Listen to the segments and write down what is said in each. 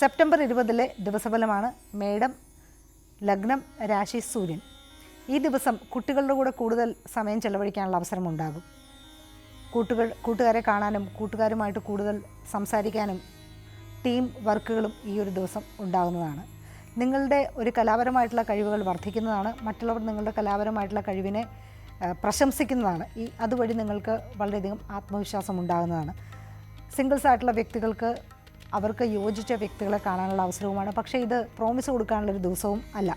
September ഇരുപതിലെ ദിവസഫലമാണ് madam ലഗ്നം രാശി സൂര്യൻ. ഈ ദിവസം കുട്ടികളുടെ കൂടെ കൂടുതൽ സമയം ചെലവഴിക്കാനുള്ള അവസരമുണ്ടാകും. കൂട്ടുകൾ കൂട്ടുകാരെ കാണാനും കൂട്ടുകാരുമായിട്ട് കൂടുതൽ സംസാരിക്കാനും ടീം വർക്കുകളും ഈ ഒരു ദിവസം ഉണ്ടാകുന്നതാണ്. നിങ്ങളുടെ ഒരു കലാപരമായിട്ടുള്ള കഴിവുകൾ വർദ്ധിക്കുന്നതാണ്. മറ്റുള്ളവർ നിങ്ങളുടെ കലാപരമായിട്ടുള്ള കഴിവിനെ പ്രശംസിക്കുന്നതാണ്. ഈ അതുവഴി നിങ്ങൾക്ക് വളരെയധികം ആത്മവിശ്വാസം ഉണ്ടാകുന്നതാണ്. സിംഗിൾസ് ആയിട്ടുള്ള വ്യക്തികൾക്ക് അവർക്ക് യോജിച്ച വ്യക്തികളെ കാണാനുള്ള അവസരവുമാണ്. പക്ഷേ ഇത് പ്രോമിസ് കൊടുക്കാനുള്ളൊരു ദിവസവും അല്ല.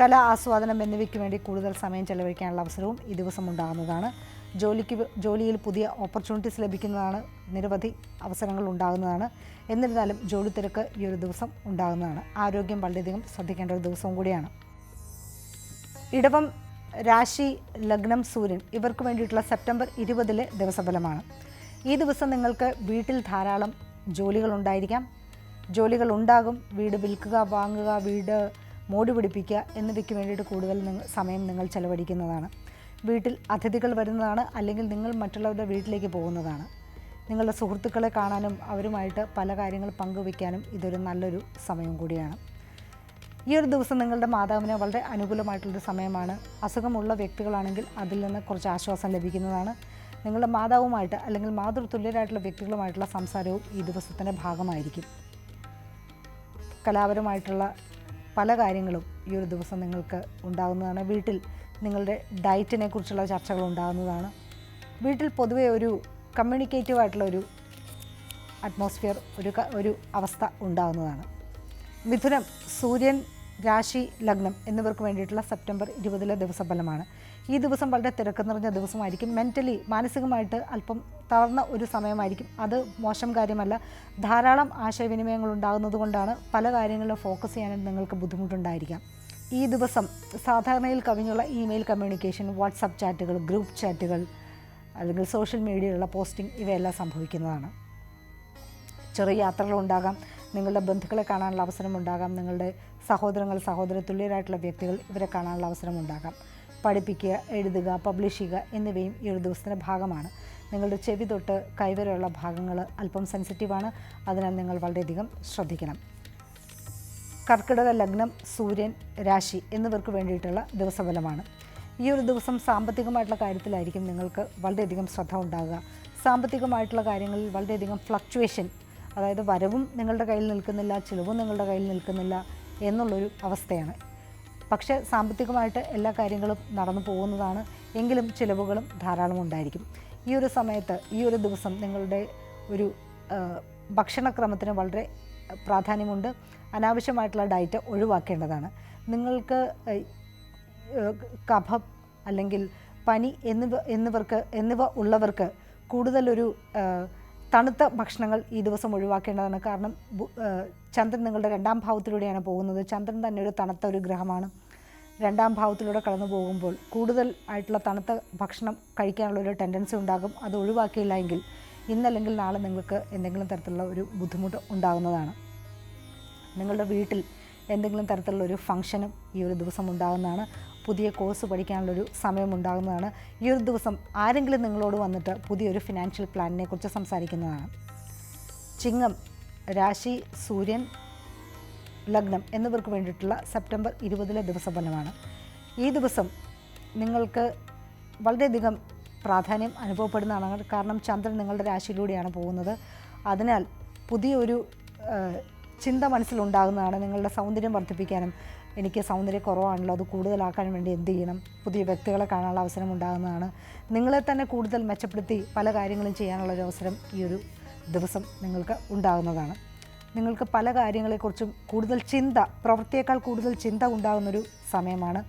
കല ആസ്വാദനം എന്നിവയ്ക്ക് വേണ്ടി കൂടുതൽ സമയം ചെലവഴിക്കാനുള്ള അവസരവും ഈ ദിവസം ഉണ്ടാകുന്നതാണ്. ജോലിക്ക് ജോലിയിൽ പുതിയ ഓപ്പർച്യൂണിറ്റീസ് ലഭിക്കുന്നതാണ്. നിരവധി അവസരങ്ങൾ ഉണ്ടാകുന്നതാണ്. എന്നിരുന്നാലും ജോലി തിരക്ക് ഈ ഒരു ദിവസം ഉണ്ടാകുന്നതാണ്. ആരോഗ്യം വളരെയധികം ശ്രദ്ധിക്കേണ്ട ഒരു ദിവസവും കൂടിയാണ്. ഇടവം രാശി ലഗ്നം സൂര്യൻ ഇവർക്ക് വേണ്ടിയിട്ടുള്ള സെപ്റ്റംബർ ഇരുപതിലെ ദിവസഫലമാണ്. ഈ ദിവസം നിങ്ങൾക്ക് വീട്ടിൽ ധാരാളം ജോലികൾ ഉണ്ടായിരിക്കാം ജോലികൾ ഉണ്ടാകും വീട് വിൽക്കുക വാങ്ങുക വീട് മോടി പിടിപ്പിക്കുക എന്നിവയ്ക്ക് വേണ്ടിയിട്ട് കൂടുതൽ നിങ്ങൾ സമയം നിങ്ങൾ ചെലവഴിക്കുന്നതാണ്. വീട്ടിൽ അതിഥികൾ വരുന്നതാണ് അല്ലെങ്കിൽ നിങ്ങൾ മറ്റുള്ളവരുടെ വീട്ടിലേക്ക് പോകുന്നതാണ്. നിങ്ങളുടെ സുഹൃത്തുക്കളെ കാണാനും അവരുമായിട്ട് പല കാര്യങ്ങൾ പങ്കുവയ്ക്കാനും ഇതൊരു നല്ലൊരു സമയം കൂടിയാണ്. ഈ ഒരു ദിവസം നിങ്ങളുടെ മാതാവിന് വളരെ അനുകൂലമായിട്ടുള്ളൊരു സമയമാണ്. അസുഖമുള്ള വ്യക്തികളാണെങ്കിൽ അതിൽ നിന്ന് കുറച്ച് ആശ്വാസം ലഭിക്കുന്നതാണ്. നിങ്ങളുടെ മാതാവുമായിട്ട് അല്ലെങ്കിൽ മാതൃതുല്യരായിട്ടുള്ള വ്യക്തികളുമായിട്ടുള്ള സംസാരവും ഈ ദിവസത്തിന്റെ ഭാഗമായിരിക്കും. കലാപരമായിട്ടുള്ള പല കാര്യങ്ങളും ഈ ഒരു ദിവസം നിങ്ങൾക്ക് ഉണ്ടാകുന്നതാണ്. വീട്ടിൽ നിങ്ങളുടെ ഡയറ്റിനെ കുറിച്ചുള്ള ചർച്ചകൾ ഉണ്ടാകുന്നതാണ്. വീട്ടിൽ പൊതുവേ ഒരു കമ്മ്യൂണിക്കേറ്റീവ് ആയിട്ടുള്ള ഒരു അറ്റ്മോസ്ഫിയർ ഒരു ഒരു അവസ്ഥ ഉണ്ടാകുന്നതാണ്. മിഥുനം സൂര്യൻ രാശി ലഗ്നം എന്നിവർക്ക് വേണ്ടിയിട്ടുള്ള സെപ്റ്റംബർ ഇരുപതിലെ ദിവസഫലമാണ്. ഈ ദിവസം വളരെ തിരക്ക് നിറഞ്ഞ ദിവസമായിരിക്കും. മെന്റലി മാനസികമായിട്ട് അല്പം തളർന്ന ഒരു സമയമായിരിക്കും. അത് മോശം കാര്യമല്ല. ധാരാളം ആശയവിനിമയങ്ങൾ ഉണ്ടാകുന്നത് കൊണ്ടാണ് പല കാര്യങ്ങളിലും ഫോക്കസ് ചെയ്യാനായിട്ട് നിങ്ങൾക്ക് ബുദ്ധിമുട്ടുണ്ടായിരിക്കാം. ഈ ദിവസം സാധാരണയിൽ കവിഞ്ഞുള്ള ഇമെയിൽ കമ്മ്യൂണിക്കേഷൻ വാട്സപ്പ് ചാറ്റുകൾ ഗ്രൂപ്പ് ചാറ്റുകൾ അല്ലെങ്കിൽ സോഷ്യൽ മീഡിയയിലുള്ള പോസ്റ്റിംഗ് ഇവയെല്ലാം സംഭവിക്കുന്നതാണ്. ചെറിയ യാത്രകളുണ്ടാകാം നിങ്ങളുടെ ബന്ധുക്കളെ കാണാനുള്ള അവസരമുണ്ടാകാം നിങ്ങളുടെ സഹോദരങ്ങൾ സഹോദര തുല്യരായിട്ടുള്ള വ്യക്തികൾ ഇവരെ കാണാനുള്ള അവസരമുണ്ടാകാം പഠിപ്പിക്കുക എഴുതുക പബ്ലിഷ് ചെയ്യുക എന്നിവയും ഈ ഒരു ദിവസത്തിന്റെ ഭാഗമാണ്. നിങ്ങളുടെ ചെവി തൊട്ട് കൈവരെയുള്ള ഭാഗങ്ങൾ അല്പം സെൻസിറ്റീവാണ് അതിനാൽ നിങ്ങൾ വളരെയധികം ശ്രദ്ധിക്കണം. കർക്കിടക ലഗ്നം സൂര്യൻ രാശി എന്നിവർക്ക് വേണ്ടിയിട്ടുള്ള ദിവസഫലമാണ്. ഈ ഒരു ദിവസം സാമ്പത്തികമായിട്ടുള്ള കാര്യത്തിലായിരിക്കും നിങ്ങൾക്ക് വളരെയധികം ശ്രദ്ധ ഉണ്ടാകുക. സാമ്പത്തികമായിട്ടുള്ള കാര്യങ്ങളിൽ വളരെയധികം ഫ്ലക്ച്വേഷൻ അതായത് വരവും നിങ്ങളുടെ കയ്യിൽ നിൽക്കുന്നില്ല ചിലവും നിങ്ങളുടെ കയ്യിൽ നിൽക്കുന്നില്ല എന്നുള്ളൊരു അവസ്ഥയാണ്. പക്ഷേ സാമ്പത്തികമായിട്ട് എല്ലാ കാര്യങ്ങളും നടന്നു പോകുന്നതാണ് എങ്കിലും ചിലവുകളും ധാരാളം ഉണ്ടായിരിക്കും. ഈ ഒരു സമയത്ത് ഈ ഒരു ദിവസം നിങ്ങളുടെ ഒരു ഭക്ഷണക്രമത്തിന് വളരെ പ്രാധാന്യമുണ്ട്. അനാവശ്യമായിട്ടുള്ള ഡയറ്റ് ഒഴിവാക്കേണ്ടതാണ്. നിങ്ങൾക്ക് കഫം അല്ലെങ്കിൽ പനി എന്നിവ എന്നിവർക്ക് എന്നിവ ഉള്ളവർക്ക് കൂടുതലൊരു തണുത്ത ഭക്ഷണങ്ങൾ ഈ ദിവസം ഒഴിവാക്കേണ്ടതാണ്. കാരണം ചന്ദ്രൻ നിങ്ങളുടെ രണ്ടാം ഭാവത്തിലൂടെയാണ് പോകുന്നത്. ചന്ദ്രൻ തന്നെ ഒരു തണുത്ത ഒരു ഗ്രഹമാണ്. രണ്ടാം ഭാവത്തിലൂടെ കടന്നു പോകുമ്പോൾ കൂടുതൽ ആയിട്ടുള്ള തണുത്ത ഭക്ഷണം കഴിക്കാനുള്ള ഒരു ടെൻഡൻസി ഉണ്ടാകും. അത് ഒഴിവാക്കിയില്ല എങ്കിൽ ഇന്നല്ലെങ്കിൽ നാളെ നിങ്ങൾക്ക് എന്തെങ്കിലും തരത്തിലുള്ള ഒരു ബുദ്ധിമുട്ട് ഉണ്ടാകുന്നതാണ്. നിങ്ങളുടെ വീട്ടിൽ എന്തെങ്കിലും തരത്തിലുള്ള ഒരു ഫംഗ്ഷനും ഈ ഒരു ദിവസം ഉണ്ടാകുന്നതാണ്. പുതിയ കോഴ്സ് പഠിക്കാനുള്ളൊരു സമയമുണ്ടാകുന്നതാണ്. ഈ ഒരു ദിവസം ആരെങ്കിലും നിങ്ങളോട് വന്നിട്ട് പുതിയൊരു ഫിനാൻഷ്യൽ പ്ലാനിനെ കുറിച്ച് സംസാരിക്കുന്നതാണ്. ചിങ്ങം രാശി സൂര്യൻ ലഗ്നം എന്നിവർക്ക് വേണ്ടിയിട്ടുള്ള സെപ്റ്റംബർ ഇരുപതിലെ ദിവസഫലമാണ്. ഈ ദിവസം നിങ്ങൾക്ക് വളരെയധികം പ്രാധാന്യം അനുഭവപ്പെടുന്നതാണ്. കാരണം ചന്ദ്രൻ നിങ്ങളുടെ രാശിയിലൂടെയാണ് പോകുന്നത്. അതിനാൽ പുതിയൊരു ചിന്ത മനസ്സിലുണ്ടാകുന്നതാണ് നിങ്ങളുടെ സൗന്ദര്യം വർദ്ധിപ്പിക്കാനും എനിക്ക് സൗന്ദര്യം കുറവാണല്ലോ അത് കൂടുതലാക്കാൻ വേണ്ടി എന്ത് ചെയ്യണം? പുതിയ വ്യക്തികളെ കാണാനുള്ള അവസരം ഉണ്ടാകുന്നതാണ്. നിങ്ങളെ തന്നെ കൂടുതൽ മെച്ചപ്പെടുത്തി പല കാര്യങ്ങളും ചെയ്യാനുള്ള ഒരു അവസരം ഈ ഒരു ദിവസം നിങ്ങൾക്ക് ഉണ്ടാകുന്നതാണ്. നിങ്ങൾക്ക് പല കാര്യങ്ങളെക്കുറിച്ചും കൂടുതൽ ചിന്ത പ്രവൃത്തിയേക്കാൾ കൂടുതൽ ചിന്ത ഉണ്ടാകുന്നൊരു സമയമാണ്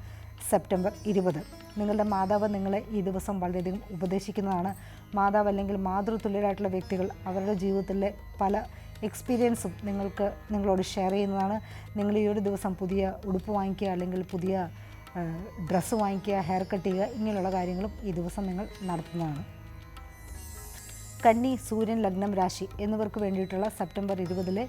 സെപ്റ്റംബർ ഇരുപത്. നിങ്ങളുടെ മാതാവ് നിങ്ങളെ ഈ ദിവസം വളരെയധികം ഉപദേശിക്കുന്നതാണ്. മാതാവ് അല്ലെങ്കിൽ മാതൃതുല്യരായിട്ടുള്ള വ്യക്തികൾ അവരുടെ ജീവിതത്തിലെ പല എക്സ്പീരിയൻസും നിങ്ങൾക്ക് നിങ്ങളോട് ഷെയർ ചെയ്യുന്നതാണ്. നിങ്ങൾ ഈ ഒരു ദിവസം പുതിയ ഉടുപ്പ് വാങ്ങിക്കുക അല്ലെങ്കിൽ പുതിയ ഡ്രസ്സ് വാങ്ങിക്കുക ഹെയർ കട്ട് ചെയ്യുക ഇങ്ങനെയുള്ള കാര്യങ്ങളും ഈ ദിവസം നിങ്ങൾ നടത്തുന്നതാണ്. കന്നി സൂര്യൻ ലഗ്നം രാശി എന്നിവർക്ക് വേണ്ടിയിട്ടുള്ള സെപ്റ്റംബർ ഇരുപതിലെ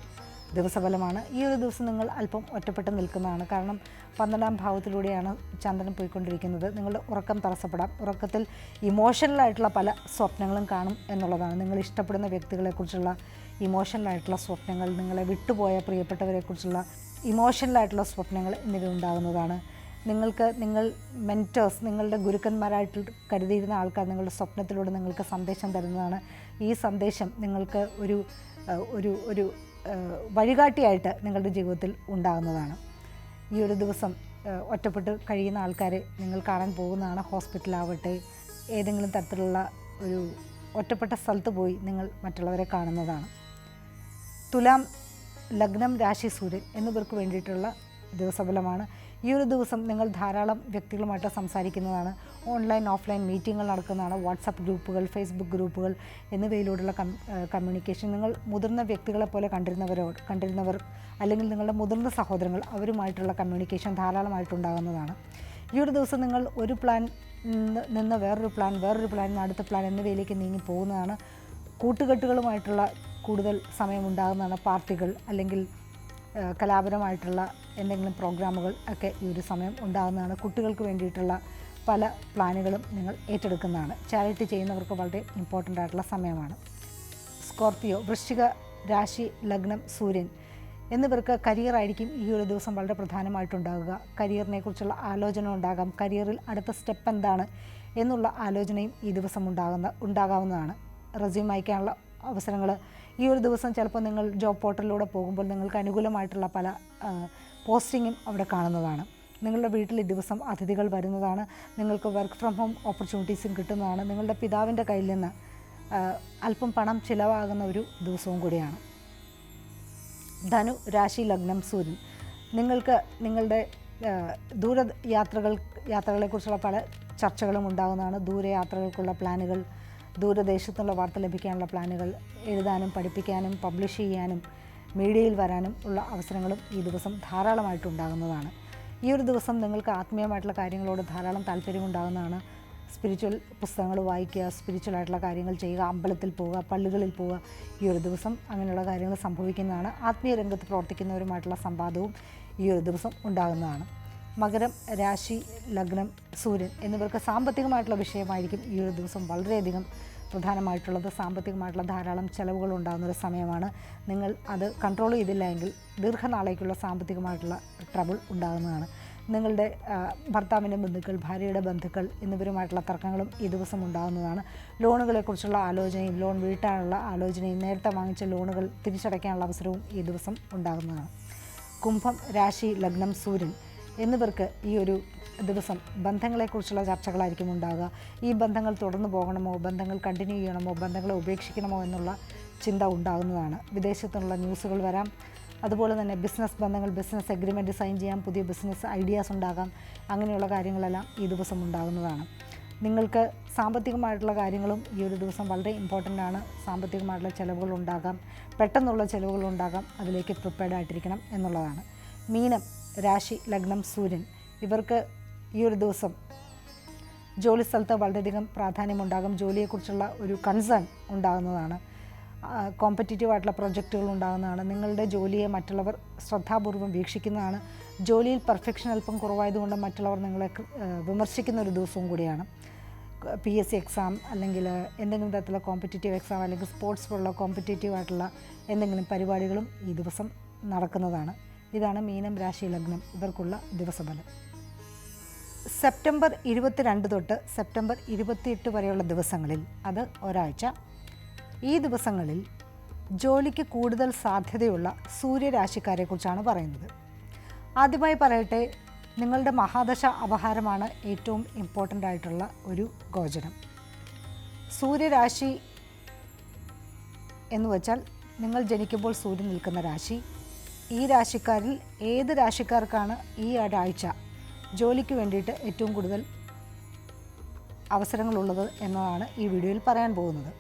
ദിവസഫലമാണ്. ഈ ഒരു ദിവസം നിങ്ങൾ അല്പം ഒറ്റപ്പെട്ട് നിൽക്കുന്നതാണ്. കാരണം പന്ത്രണ്ടാം ഭാവത്തിലൂടെയാണ് ചന്ദ്രൻ പോയിക്കൊണ്ടിരിക്കുന്നത്. നിങ്ങളുടെ ഉറക്കം തടസ്സപ്പെടാം. ഉറക്കത്തിൽ ഇമോഷണലായിട്ടുള്ള പല സ്വപ്നങ്ങളും കാണും എന്നുള്ളതാണ്. നിങ്ങൾ ഇഷ്ടപ്പെടുന്ന വ്യക്തികളെക്കുറിച്ചുള്ള ഇമോഷണലായിട്ടുള്ള സ്വപ്നങ്ങൾ നിങ്ങളെ വിട്ടുപോയ പ്രിയപ്പെട്ടവരെക്കുറിച്ചുള്ള ഇമോഷണലായിട്ടുള്ള സ്വപ്നങ്ങൾ എന്നിവ ഉണ്ടാകുന്നതാണ്. നിങ്ങൾക്ക് നിങ്ങൾ മെന്റേഴ്സ് നിങ്ങളുടെ ഗുരുക്കന്മാരായിട്ട് കരുതിയിരുന്ന ആൾക്കാർ നിങ്ങളുടെ സ്വപ്നത്തിലൂടെ നിങ്ങൾക്ക് സന്ദേശം തരുന്നതാണ്. ഈ സന്ദേശം നിങ്ങൾക്ക് ഒരു ഒരു ഒരു വഴികാട്ടിയായിട്ട് നിങ്ങളുടെ ജീവിതത്തിൽ ഉണ്ടാകുന്നതാണ്. ഈ ഒരു ദിവസം ഒറ്റപ്പെട്ട് കഴിയുന്ന ആൾക്കാരെ നിങ്ങൾ കാണാൻ പോകുന്നതാണ്. ഹോസ്പിറ്റലാവട്ടെ ഏതെങ്കിലും തരത്തിലുള്ള ഒരു ഒറ്റപ്പെട്ട സ്ഥലത്ത് പോയി നിങ്ങൾ മറ്റുള്ളവരെ കാണുന്നതാണ്. തുലാം ലഗ്നം രാശി സൂര്യൻ എന്നിവർക്ക് വേണ്ടിയിട്ടുള്ള ദിവസഫലമാണ്. ഈ ഒരു ദിവസം നിങ്ങൾ ധാരാളം വ്യക്തികളുമായിട്ട് സംസാരിക്കുന്നതാണ്. ഓൺലൈൻ ഓഫ്ലൈൻ മീറ്റിങ്ങുകൾ നടക്കുന്നതാണ്. വാട്സപ്പ് ഗ്രൂപ്പുകൾ ഫേസ്ബുക്ക് ഗ്രൂപ്പുകൾ എന്നിവയിലൂടെയുള്ള കമ്മ്യൂണിക്കേഷൻ. നിങ്ങൾ മുതിർന്ന വ്യക്തികളെ പോലെ കണ്ടിരുന്നവരോട് കണ്ടിരുന്നവർ അല്ലെങ്കിൽ നിങ്ങളുടെ മുതിർന്ന സഹോദരങ്ങൾ അവരുമായിട്ടുള്ള കമ്മ്യൂണിക്കേഷൻ ധാരാളമായിട്ടുണ്ടാകുന്നതാണ്. ഈ ഒരു ദിവസം നിങ്ങൾ ഒരു പ്ലാൻ നിന്ന് വേറൊരു പ്ലാൻ വേറൊരു പ്ലാൻ അടുത്ത പ്ലാൻ എന്നിവയിലേക്ക് നീങ്ങി പോകുന്നതാണ്. കൂട്ടുകെട്ടുകളുമായിട്ടുള്ള കൂടുതൽ സമയമുണ്ടാകുന്നതാണ് പാർട്ടികൾ അല്ലെങ്കിൽ കലാപരമായിട്ടുള്ള എന്തെങ്കിലും പ്രോഗ്രാമുകൾ ഒക്കെ ഈ ഒരു സമയം ഉണ്ടാകുന്നതാണ്. കുട്ടികൾക്ക് വേണ്ടിയിട്ടുള്ള പല പ്ലാനുകളും നിങ്ങൾ ഏറ്റെടുക്കുന്നതാണ്. ചാരിറ്റി ചെയ്യുന്നവർക്ക് വളരെ ഇമ്പോർട്ടന്റ് ആയിട്ടുള്ള സമയമാണ്. സ്കോർപ്പിയോ വൃശ്ചിക രാശി ലഗ്നം സൂര്യൻ എന്നിവർക്ക് കരിയർ ആയിരിക്കും ഈ ഒരു ദിവസം വളരെ പ്രധാനമായിട്ടുണ്ടാകുക. കരിയറിനെ കുറിച്ചുള്ള ആലോചന ഉണ്ടാകാം. കരിയറിൽ അടുത്ത സ്റ്റെപ്പ് എന്താണ് എന്നുള്ള ആലോചനയും ഈ ദിവസം ഉണ്ടാകുന്ന ഉണ്ടാകാവുന്നതാണ്. റെസ്യൂം അയക്കാനുള്ള അവസരങ്ങൾ ഈ ഒരു ദിവസം ചിലപ്പോൾ നിങ്ങൾ ജോബ് പോർട്ടലിലൂടെ പോകുമ്പോൾ നിങ്ങൾക്ക് അനുകൂലമായിട്ടുള്ള പല പോസ്റ്റിങ്ങും അവിടെ കാണുന്നതാണ്. നിങ്ങളുടെ വീട്ടിൽ ഈ ദിവസം അതിഥികൾ വരുന്നതാണ്. നിങ്ങൾക്ക് വർക്ക് ഫ്രം ഹോം ഓപ്പർച്യൂണിറ്റീസും കിട്ടുന്നതാണ്. നിങ്ങളുടെ പിതാവിന്റെ കയ്യിൽ നിന്ന് അല്പം പണം ചിലവാകുന്ന ഒരു ദിവസവും കൂടിയാണ്. ധനു രാശി ലഗ്നം സൂര്യൻ. നിങ്ങൾക്ക് നിങ്ങളുടെ ദൂരയാത്രകൾ ദൂര യാത്രകൾ യാത്രകളെക്കുറിച്ചുള്ള പല ചർച്ചകളും ഉണ്ടാകുന്നതാണ്. ദൂരയാത്രകൾക്കുള്ള പ്ലാനുകൾ ദൂരദേശത്തുള്ള വാർത്ത ലഭിക്കാനുള്ള പ്ലാനുകൾ എഴുതാനും പഠിപ്പിക്കാനും പബ്ലിഷ് ചെയ്യാനും മീഡിയയിൽ വരാനും ഉള്ള അവസരങ്ങളും ഈ ദിവസം ധാരാളമായിട്ടുണ്ടാകുന്നതാണ് ഈ ഒരു ദിവസം നിങ്ങൾക്ക് ആത്മീയമായിട്ടുള്ള കാര്യങ്ങളോട് ധാരാളം താല്പര്യമുണ്ടാകുന്നതാണ്. സ്പിരിച്വൽ പുസ്തകങ്ങൾ വായിക്കുക സ്പിരിച്വൽ ആയിട്ടുള്ള കാര്യങ്ങൾ ചെയ്യുക അമ്പലത്തിൽ പോവുക പള്ളികളിൽ പോവുക ഈ ഒരു ദിവസം അങ്ങനെയുള്ള കാര്യങ്ങൾ സംഭവിക്കുന്നതാണ്. ആത്മീയ രംഗത്ത് പ്രവർത്തിക്കുന്നവരുമായിട്ടുള്ള സംവാദവും ഈ ഒരു ദിവസം ഉണ്ടാകുന്നതാണ്. മകരം രാശി ലഗ്നം സൂര്യൻ എന്നിവർക്ക് സാമ്പത്തികമായിട്ടുള്ള വിഷയമായിരിക്കും ഈ ഒരു ദിവസം. വളരെയധികം പ്രധാനമായിട്ടുള്ളത് സാമ്പത്തികമായിട്ടുള്ള ധാരാളം ചിലവുകൾ ഉണ്ടാകുന്ന ഒരു സമയമാണ്. നിങ്ങൾ അത് കൺട്രോൾ ചെയ്തില്ല എങ്കിൽ ദീർഘനാളേക്കുള്ള സാമ്പത്തികമായിട്ടുള്ള ട്രബിൾ ഉണ്ടാകുന്നതാണ്. നിങ്ങളുടെ ഭർത്താവിന്റെ ബന്ധുക്കൾ ഭാര്യയുടെ ബന്ധുക്കൾ എന്നിവരുമായിട്ടുള്ള തർക്കങ്ങളും ഈ ദിവസം ഉണ്ടാകുന്നതാണ്. ലോണുകളെക്കുറിച്ചുള്ള ആലോചനയും ലോൺ വീട്ടാനുള്ള ആലോചനയും നേരത്തെ വാങ്ങിച്ച ലോണുകൾ തിരിച്ചടയ്ക്കാനുള്ള അവസരവും ഈ ദിവസം ഉണ്ടാകുന്നതാണ്. കുംഭം രാശി ലഗ്നം സൂര്യൻ എന്നിവർക്ക് ഈ ഒരു ദിവസം ബന്ധങ്ങളെക്കുറിച്ചുള്ള ചർച്ചകളായിരിക്കും ഉണ്ടാകുക ഈ ബന്ധങ്ങൾ തുടർന്നു പോകണമോ ബന്ധങ്ങൾ കണ്ടിന്യൂ ചെയ്യണമോ ബന്ധങ്ങളെ ഉപേക്ഷിക്കണമോ എന്നുള്ള ചിന്ത ഉണ്ടാകുന്നതാണ് വിദേശത്തുള്ള ന്യൂസുകൾ വരാം. അതുപോലെ തന്നെ ബിസിനസ് ബന്ധങ്ങൾ ബിസിനസ് എഗ്രിമെന്റ് സൈൻ ചെയ്യാം പുതിയ ബിസിനസ് ഐഡിയാസ് ഉണ്ടാകാം. അങ്ങനെയുള്ള കാര്യങ്ങളെല്ലാം ഈ ദിവസം ഉണ്ടാകുന്നതാണ്. നിങ്ങൾക്ക് സാമ്പത്തികമായിട്ടുള്ള കാര്യങ്ങളും ഈ ഒരു ദിവസം വളരെ ഇമ്പോർട്ടന്റ് ആണ്. സാമ്പത്തികമായിട്ടുള്ള ചിലവുകൾ ഉണ്ടാകാം. പെട്ടെന്നുള്ള ചിലവുകൾ ഉണ്ടാകാം. അതിലേക്ക് പ്രിപ്പയർഡ് ആയിട്ടിരിക്കണം എന്നുള്ളതാണ്. മീനം രാശി ലഗ്നം സൂര്യൻ. ഇവർക്ക് ഈ ഒരു ദിവസം ജോലി സ്ഥലത്ത് വളരെയധികം പ്രാധാന്യമുണ്ടാകും. ജോലിയെക്കുറിച്ചുള്ള ഒരു കൺസേൺ ഉണ്ടാകുന്നതാണ്. കോമ്പറ്റീറ്റീവ് ആയിട്ടുള്ള പ്രൊജക്റ്റുകൾ ഉണ്ടാകുന്നതാണ്. നിങ്ങളുടെ ജോലിയെ മറ്റുള്ളവർ ശ്രദ്ധാപൂർവം വീക്ഷിക്കുന്നതാണ്. ജോലിയിൽ പെർഫെക്ഷൻ അല്പം കുറവായതുകൊണ്ട് മറ്റുള്ളവർ നിങ്ങളെ വിമർശിക്കുന്ന ഒരു ദിവസവും കൂടിയാണ്. പി എസ് സി എക്സാം അല്ലെങ്കിൽ എന്തെങ്കിലും തരത്തിലുള്ള കോമ്പറ്റേറ്റീവ് എക്സാം അല്ലെങ്കിൽ സ്പോർട്സ് പോലുള്ള കോമ്പറ്റേറ്റീവ് ആയിട്ടുള്ള എന്തെങ്കിലും പരിപാടികളും ഈ ദിവസം നടക്കുന്നതാണ്. ഇതാണ് മീനം രാശി ലഗ്നം. ഇവർക്കുള്ള ദിവസഫലം. സെപ്റ്റംബർ ഇരുപത്തിരണ്ട് തൊട്ട് സെപ്റ്റംബർ ഇരുപത്തിയെട്ട് വരെയുള്ള ദിവസങ്ങളിൽ അത് ഒരാഴ്ച. ഈ ദിവസങ്ങളിൽ ജോലിക്ക് കൂടുതൽ സാധ്യതയുള്ള സൂര്യരാശിക്കാരെക്കുറിച്ചാണ് പറയുന്നത്. ആദ്യമായി പറയട്ടെ നിങ്ങളുടെ മഹാദശ അപഹാരമാണ് ഏറ്റവും ഇമ്പോർട്ടന്റ് ആയിട്ടുള്ള ഒരു ഗോചരം. സൂര്യരാശി എന്ന് വെച്ചാൽ നിങ്ങൾ ജനിക്കുമ്പോൾ സൂര്യൻ നിൽക്കുന്ന രാശി ഈ രാശിക്കാരിൽ ഏത് രാശിക്കാർക്കാണ് ഈ ഒരാഴ്ച ജോലിക്ക് വേണ്ടിയിട്ട് ഏറ്റവും കൂടുതൽ അവസരങ്ങളുള്ളത് എന്നതാണ് ഈ വീഡിയോയിൽ പറയാൻ പോകുന്നത്.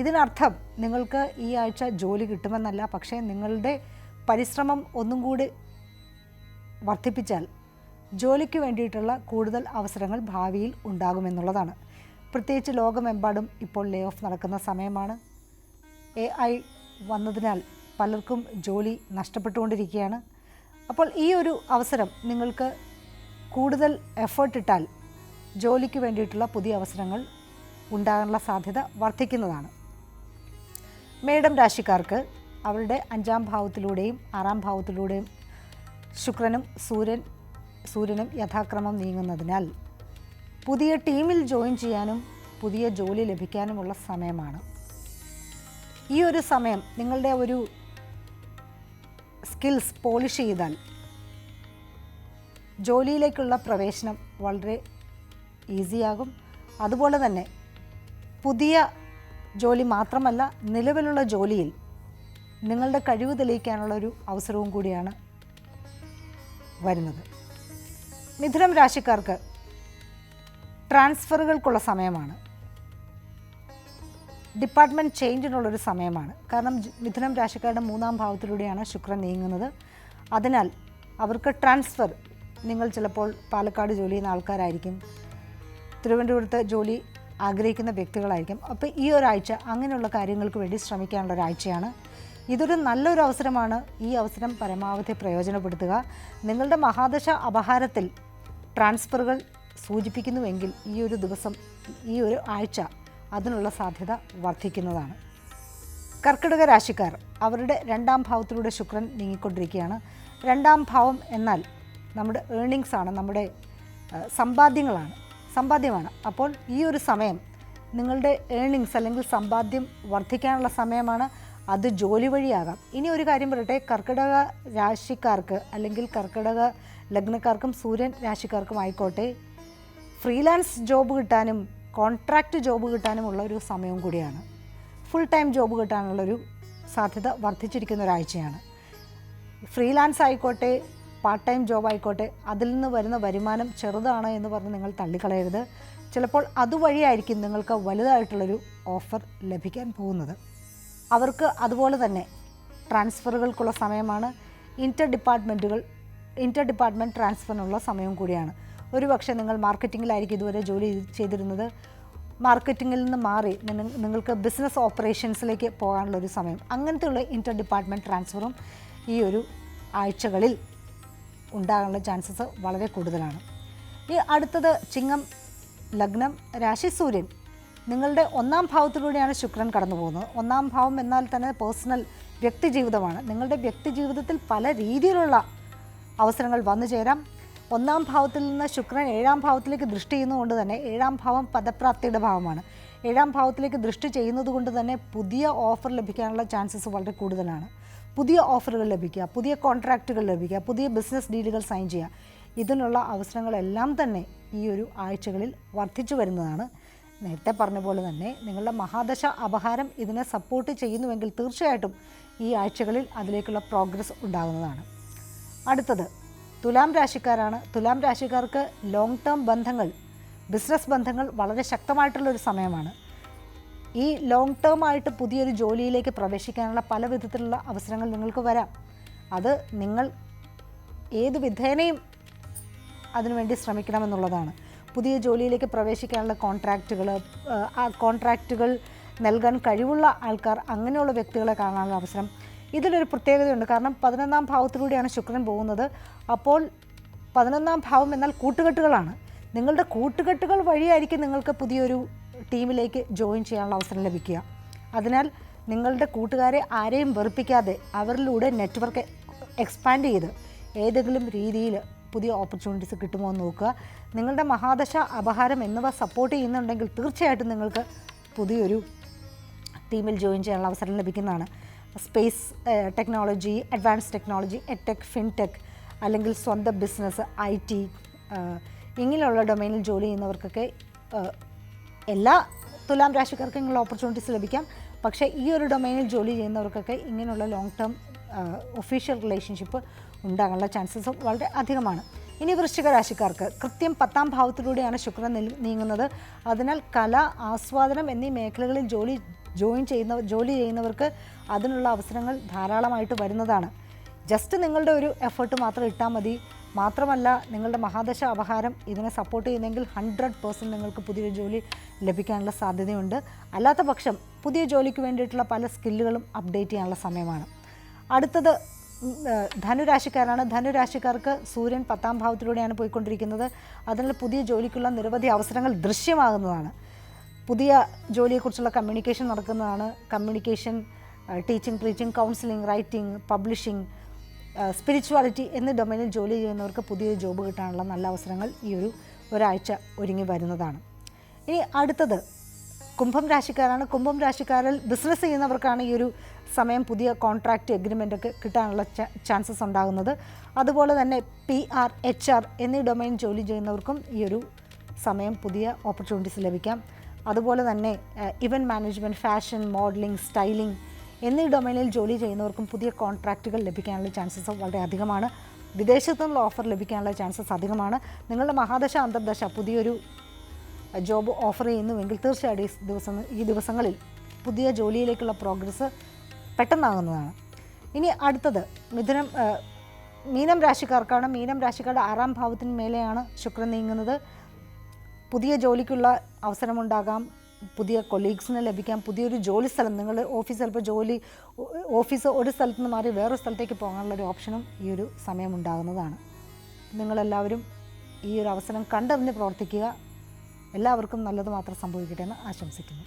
ഇതിനർത്ഥം നിങ്ങൾക്ക് ഈ ആഴ്ച ജോലി കിട്ടുമെന്നല്ല പക്ഷേ നിങ്ങളുടെ പരിശ്രമം ഒന്നും കൂടി വർദ്ധിപ്പിച്ചാൽ ജോലിക്ക് വേണ്ടിയിട്ടുള്ള കൂടുതൽ അവസരങ്ങൾ ഭാവിയിൽ ഉണ്ടാകുമെന്നുള്ളതാണ്. പ്രത്യേകിച്ച് ലോകമെമ്പാടും ഇപ്പോൾ ലേ ഓഫ് നടക്കുന്ന സമയമാണ്. എ ഐ വന്നതിനാൽ പലർക്കും ജോലി നഷ്ടപ്പെട്ടുകൊണ്ടിരിക്കുകയാണ്. അപ്പോൾ ഈ ഒരു അവസരം നിങ്ങൾക്ക് കൂടുതൽ എഫേർട്ട് ഇട്ടാൽ ജോലിക്ക് വേണ്ടിയിട്ടുള്ള പുതിയ അവസരങ്ങൾ ഉണ്ടാകാനുള്ള സാധ്യത വർദ്ധിക്കുന്നതാണ്. മേഡം രാശിക്കാർക്ക് അവരുടെ അഞ്ചാം ഭാവത്തിലൂടെയും ആറാം ഭാവത്തിലൂടെയും ശുക്രനും സൂര്യൻ സൂര്യനും യഥാക്രമം നീങ്ങുന്നതിനാൽ പുതിയ ടീമിൽ ജോയിൻ ചെയ്യാനും പുതിയ ജോലി ലഭിക്കാനുമുള്ള സമയമാണ്. ഈ ഒരു സമയം നിങ്ങളുടെ ഒരു സ്കിൽസ് പോളിഷ് ചെയ്താൽ ജോലിയിലേക്കുള്ള പ്രവേശനം വളരെ ഈസിയാകും. അതുപോലെ തന്നെ പുതിയ ജോലി മാത്രമല്ല നിലവിലുള്ള ജോലിയിൽ നിങ്ങളുടെ കഴിവ് തെളിയിക്കാനുള്ള ഒരു അവസരവും കൂടിയാണ് വരുന്നത്. മിഥുനം രാശിക്കാർക്ക് ട്രാൻസ്ഫറുകൾക്കുള്ള സമയമാണ്. ഡിപ്പാർട്ട്മെന്റ് ചേഞ്ചിനുള്ളൊരു സമയമാണ്. കാരണം മിഥുനം രാശിക്കാരുടെ മൂന്നാം ഭാവത്തിലൂടെയാണ് ശുക്രൻ നീങ്ങുന്നത്. അതിനാൽ അവർക്ക് ട്രാൻസ്ഫർ. നിങ്ങൾ ചിലപ്പോൾ പാലക്കാട് ജോലി ചെയ്യുന്ന ആൾക്കാരായിരിക്കും. തിരുവനന്തപുരത്ത് ജോലി ആഗ്രഹിക്കുന്ന വ്യക്തികളായിരിക്കും. അപ്പോൾ ഈ ഒരാഴ്ച അങ്ങനെയുള്ള കാര്യങ്ങൾക്ക് വേണ്ടി ശ്രമിക്കാനുള്ള ഒരാഴ്ചയാണ്. ഇതൊരു നല്ലൊരു അവസരമാണ്. ഈ അവസരം പരമാവധി പ്രയോജനപ്പെടുത്തുക. നിങ്ങളുടെ മഹാദശ അപഹാരത്തിൽ ട്രാൻസ്ഫറുകൾ സൂചിപ്പിക്കുന്നുവെങ്കിൽ ഈ ഒരു ദിവസം ഈ ഒരു ആഴ്ച അതിനുള്ള സാധ്യത വർദ്ധിക്കുന്നതാണ്. കർക്കിടക രാശിക്കാർ അവരുടെ രണ്ടാം ഭാവത്തിലൂടെ ശുക്രൻ നീങ്ങിക്കൊണ്ടിരിക്കുകയാണ്. രണ്ടാം ഭാവം എന്നാൽ നമ്മുടെ ഏണിങ്സ് ആണ് നമ്മുടെ സമ്പാദ്യങ്ങളാണ് സമ്പാദ്യമാണ്. അപ്പോൾ ഈ ഒരു സമയം നിങ്ങളുടെ ഏണിങ്സ് അല്ലെങ്കിൽ സമ്പാദ്യം വർദ്ധിക്കാനുള്ള സമയമാണ്. അത് ജോലി വഴിയാകാം. ഇനി ഒരു കാര്യം പറയട്ടെ കർക്കിടക രാശിക്കാർക്ക് അല്ലെങ്കിൽ കർക്കിടക ലഗ്നക്കാർക്കും സൂര്യൻ രാശിക്കാർക്കും ആയിക്കോട്ടെ ഫ്രീലാൻസ് ജോബ് കിട്ടാനും കോൺട്രാക്റ്റ് ജോബ് കിട്ടാനുമുള്ള ഒരു സമയവും കൂടിയാണ്. ഫുൾ ടൈം ജോബ് കിട്ടാനുള്ളൊരു സാധ്യത വർദ്ധിച്ചിരിക്കുന്ന ഒരാഴ്ചയാണ്. ഫ്രീലാൻസ് ആയിക്കോട്ടെ പാർട്ട് ടൈം ജോബ് ആയിക്കോട്ടെ അതിൽ നിന്ന് വരുന്ന വരുമാനം ചെറുതാണ് എന്ന് പറഞ്ഞ് നിങ്ങൾ തള്ളിക്കളയരുത്. ചിലപ്പോൾ അതുവഴിയായിരിക്കും നിങ്ങൾക്ക് വലുതായിട്ടുള്ളൊരു ഓഫർ ലഭിക്കാൻ പോകുന്നത്. അവർക്ക് അതുപോലെ തന്നെ ട്രാൻസ്ഫറുകൾക്കുള്ള സമയമാണ്. ഇന്റർ ഡിപ്പാർട്ട്മെന്റുകൾ ഇന്റർ ഡിപ്പാർട്ട്മെന്റ് ട്രാൻസ്ഫറിനുള്ള സമയം കൂടിയാണ്. ഒരുപക്ഷെ നിങ്ങൾ മാർക്കറ്റിങ്ങിലായിരിക്കും ഇതുവരെ ജോലി ചെയ്തിരുന്നത്. മാർക്കറ്റിങ്ങിൽ നിന്ന് മാറി നിങ്ങൾക്ക് ബിസിനസ് ഓപ്പറേഷൻസിലേക്ക് പോകാനുള്ള ഒരു സമയം. അങ്ങനത്തെയുള്ള ഇന്റർ ഡിപ്പാർട്ട്മെന്റ് ട്രാൻസ്ഫറും ഈ ഒരു ആഴ്ചകളിൽ ഉണ്ടാകാനുള്ള ചാൻസസ് വളരെ കൂടുതലാണ്. ഈ അടുത്തത് ചിങ്ങം ലഗ്നം രാശി സൂര്യൻ. നിങ്ങളുടെ ഒന്നാം ഭാവത്തിലൂടെയാണ് ശുക്രൻ കടന്നു പോകുന്നത്. ഒന്നാം ഭാവം എന്നാൽ തന്നെ പേഴ്സണൽ വ്യക്തി ജീവിതമാണ്. നിങ്ങളുടെ വ്യക്തി ജീവിതത്തിൽ പല രീതിയിലുള്ള അവസരങ്ങൾ വന്നു ചേരാം. ഒന്നാം ഭാവത്തിൽ നിന്ന് ശുക്രൻ ഏഴാം ഭാവത്തിലേക്ക് ദൃഷ്ടി ചെയ്യുന്നതുകൊണ്ട് തന്നെ ഏഴാം ഭാവം പദപ്രാപ്തിയുടെ ഭാവമാണ്. ഏഴാം ഭാവത്തിലേക്ക് ദൃഷ്ടി ചെയ്യുന്നത് കൊണ്ട് തന്നെ പുതിയ ഓഫർ ലഭിക്കാനുള്ള ചാൻസസ് വളരെ കൂടുതലാണ്. പുതിയ ഓഫറുകൾ ലഭിക്കുക പുതിയ കോൺട്രാക്റ്റുകൾ ലഭിക്കുക പുതിയ ബിസിനസ് ഡീലുകൾ സൈൻ ചെയ്യുക. ഇതിനുള്ള അവസരങ്ങളെല്ലാം തന്നെ ഈ ഒരു ആഴ്ചകളിൽ വർദ്ധിച്ചു വരുന്നതാണ്. നേരത്തെ പറഞ്ഞ പോലെ തന്നെ നിങ്ങളുടെ മഹാദശ അപഹാരം ഇതിനെ സപ്പോർട്ട് ചെയ്യുന്നുവെങ്കിൽ തീർച്ചയായിട്ടും ഈ ആഴ്ചകളിൽ അതിലേക്കുള്ള പ്രോഗ്രസ് ഉണ്ടാകുന്നതാണ്. അടുത്തത് തുലാം രാശിക്കാരാണ്. തുലാം രാശിക്കാർക്ക് ലോങ് ടേം ബന്ധങ്ങൾ ബിസിനസ് ബന്ധങ്ങൾ വളരെ ശക്തമായിട്ടുള്ളൊരു സമയമാണ്. ഈ ലോങ് ടേം ആയിട്ട് പുതിയൊരു ജോലിയിലേക്ക് പ്രവേശിക്കാനുള്ള പല വിധത്തിലുള്ള അവസരങ്ങൾ നിങ്ങൾക്ക് വരാം. അത് നിങ്ങൾ ഏത് വിധേനയും അതിനുവേണ്ടി ശ്രമിക്കണമെന്നുള്ളതാണ്. പുതിയ ജോലിയിലേക്ക് പ്രവേശിക്കാനുള്ള കോൺട്രാക്റ്റുകൾ ആ കോൺട്രാക്റ്റുകൾ നൽകാൻ കഴിവുള്ള ആൾക്കാർ അങ്ങനെയുള്ള വ്യക്തികളെ കാണാനുള്ള അവസരം ഇതിലൊരു പ്രത്യേകതയുണ്ട്. കാരണം പതിനൊന്നാം ഭാവത്തിലൂടെയാണ് ശുക്രൻ പോകുന്നത്. അപ്പോൾ പതിനൊന്നാം ഭാവം എന്നാൽ കൂട്ടുകെട്ടുകളാണ്. നിങ്ങളുടെ കൂട്ടുകെട്ടുകൾ വഴിയായിരിക്കും നിങ്ങൾക്ക് പുതിയൊരു ടീമിലേക്ക് ജോയിൻ ചെയ്യാനുള്ള അവസരം ലഭിക്കുക. അതിനാൽ നിങ്ങളുടെ കൂട്ടുകാരെ ആരെയും വെറുപ്പിക്കാതെ അവരിലൂടെ നെറ്റ്വർക്ക് എക്സ്പാൻഡ് ചെയ്ത് ഏതെങ്കിലും രീതിയിൽ പുതിയ ഓപ്പർച്യൂണിറ്റീസ് കിട്ടുമോ എന്ന് നോക്കുക. നിങ്ങളുടെ മഹാദശ അപഹാരം എന്നിവ സപ്പോർട്ട് ചെയ്യുന്നുണ്ടെങ്കിൽ തീർച്ചയായിട്ടും നിങ്ങൾക്ക് പുതിയൊരു ടീമിൽ ജോയിൻ ചെയ്യാനുള്ള അവസരം ലഭിക്കുന്നതാണ്. Space technology advance technology edtech fintech അല്ലെങ്കിൽ സ്വന്തം ബിസിനസ് ഐ ടി ഇങ്ങനെയുള്ള ഡൊമൈനിൽ ജോലി ചെയ്യുന്നവർക്കൊക്കെ എല്ലാ തുലാം രാശിക്കാർക്കും ഇങ്ങനെയുള്ള ഓപ്പർച്യൂണിറ്റീസ് ലഭിക്കാം. പക്ഷേ ഈ ഒരു ഡൊമൈനിൽ ജോലി ചെയ്യുന്നവർക്കൊക്കെ ഇങ്ങനെയുള്ള ലോങ് ടേം ഒഫീഷ്യൽ റിലേഷൻഷിപ്പ് ഉണ്ടാകാനുള്ള ചാൻസസ് വളരെ അധികമാണ്. ഇനി വൃശ്ചിക രാശിക്കാർക്ക് കൃത്യം പത്താം ഭാവത്തിലൂടെയാണ് ശുക്രൻ നീങ്ങുന്നത്. അതിനാൽ കല ആസ്വാദനം എന്നീ മേഖലകളിൽ ജോലി ജോയിൻ ചെയ്യുന്ന ജോലി ചെയ്യുന്നവർക്ക് അതിനുള്ള അവസരങ്ങൾ ധാരാളമായിട്ട് വരുന്നതാണ്. ജസ്റ്റ് നിങ്ങളുടെ ഒരു എഫേർട്ട് മാത്രം ഇട്ടാൽ മതി. മാത്രമല്ല നിങ്ങളുടെ മഹാദശ അപഹാരം ഇതിനെ സപ്പോർട്ട് ചെയ്യുന്നെങ്കിൽ ഹൺഡ്രഡ് പേഴ്സന്റ് നിങ്ങൾക്ക് പുതിയൊരു ജോലി ലഭിക്കാനുള്ള സാധ്യതയുണ്ട്. അല്ലാത്ത പക്ഷം പുതിയ ജോലിക്ക് വേണ്ടിയിട്ടുള്ള പല സ്കില്ലുകളും അപ്ഡേറ്റ് ചെയ്യാനുള്ള സമയമാണ്. അടുത്തത് ധനുരാശിക്കാരാണ്. ധനുരാശിക്കാർക്ക് സൂര്യൻ പത്താം ഭാവത്തിലൂടെയാണ് പോയിക്കൊണ്ടിരിക്കുന്നത്. അതിനാൽ പുതിയ ജോലിക്കുള്ള നിരവധി അവസരങ്ങൾ ദൃശ്യമാകുന്നതാണ്. പുതിയ ജോലിയെക്കുറിച്ചുള്ള കമ്മ്യൂണിക്കേഷൻ നടക്കുന്നതാണ്. Communication teaching preaching counselling writing publishing spirituality എന്ന ഡൊമൈനിൽ ജോലി ചെയ്യുന്നവർക്ക് പുതിയ ജോബ് കിട്ടാനുള്ള നല്ല അവസരങ്ങൾ ഈ ഒരു ഒരാഴ്ച ഒരുങ്ങി വരുന്നതാണ്. ഇനി അടുത്തത് കുംഭം രാശിക്കാരാണ്. കുംഭം രാശിക്കാരിൽ ബിസിനസ് ചെയ്യുന്നവർക്കാണ് ഈ ഒരു സമയം പുതിയ കോൺട്രാക്റ്റ് എഗ്രിമെന്റ് ഒക്കെ കിട്ടാനുള്ള ചാൻസസ് ഉണ്ടാകുന്നത്. അതുപോലെ തന്നെ പി ആർ എച്ച് ആർ എന്നീ ഡൊമൈൻ ജോലി ചെയ്യുന്നവർക്കും ഈ ഒരു സമയം പുതിയ ഓപ്പർച്യൂണിറ്റീസ് ലഭിക്കാം. അതുപോലെ തന്നെ event management fashion modelling styling എന്നീ ഡൊമൈനിൽ ജോലി ചെയ്യുന്നവർക്കും പുതിയ കോൺട്രാക്റ്റുകൾ ലഭിക്കാനുള്ള ചാൻസസ് വളരെ അധികമാണ്. വിദേശത്തു നിന്നുള്ള ഓഫർ ലഭിക്കാനുള്ള ചാൻസസ് അധികമാണ്. നിങ്ങളുടെ മഹാദശ അന്തർദശ പുതിയൊരു ജോബ് ഓഫർ ചെയ്യുന്നുവെങ്കിൽ തീർച്ചയായിട്ടും ഈ ദിവസം ഈ ദിവസങ്ങളിൽ പുതിയ ജോലിയിലേക്കുള്ള പ്രോഗ്രസ് പെട്ടെന്നാകുന്നതാണ്. ഇനി അടുത്തത് മിഥുനം മീനം രാശിക്കാർക്കാണ്. മീനം രാശിക്കാരുടെ ആറാം ഭാവത്തിന് മേലെയാണ് ശുക്രൻ നീങ്ങുന്നത്. പുതിയ ജോലിക്കുള്ള അവസരമുണ്ടാകാം പുതിയ കൊളീഗ്സിനെ ലഭിക്കാം പുതിയൊരു ജോലി സ്ഥലം. നിങ്ങൾ ഓഫീസ് ചിലപ്പോൾ ജോലി ഓഫീസ് ഒരു സ്ഥലത്ത് നിന്ന് മാറി വേറൊരു സ്ഥലത്തേക്ക് പോകാനുള്ളൊരു ഓപ്ഷനും ഈ ഒരു സമയം ഉണ്ടാകുന്നതാണ് നിങ്ങളെല്ലാവരും ഈ ഒരു അവസരം കണ്ടറിഞ്ഞ് പ്രവർത്തിക്കുക. എല്ലാവർക്കും നല്ലത് മാത്രം സംഭവിക്കട്ടെ എന്ന് ആശംസിക്കുന്നു.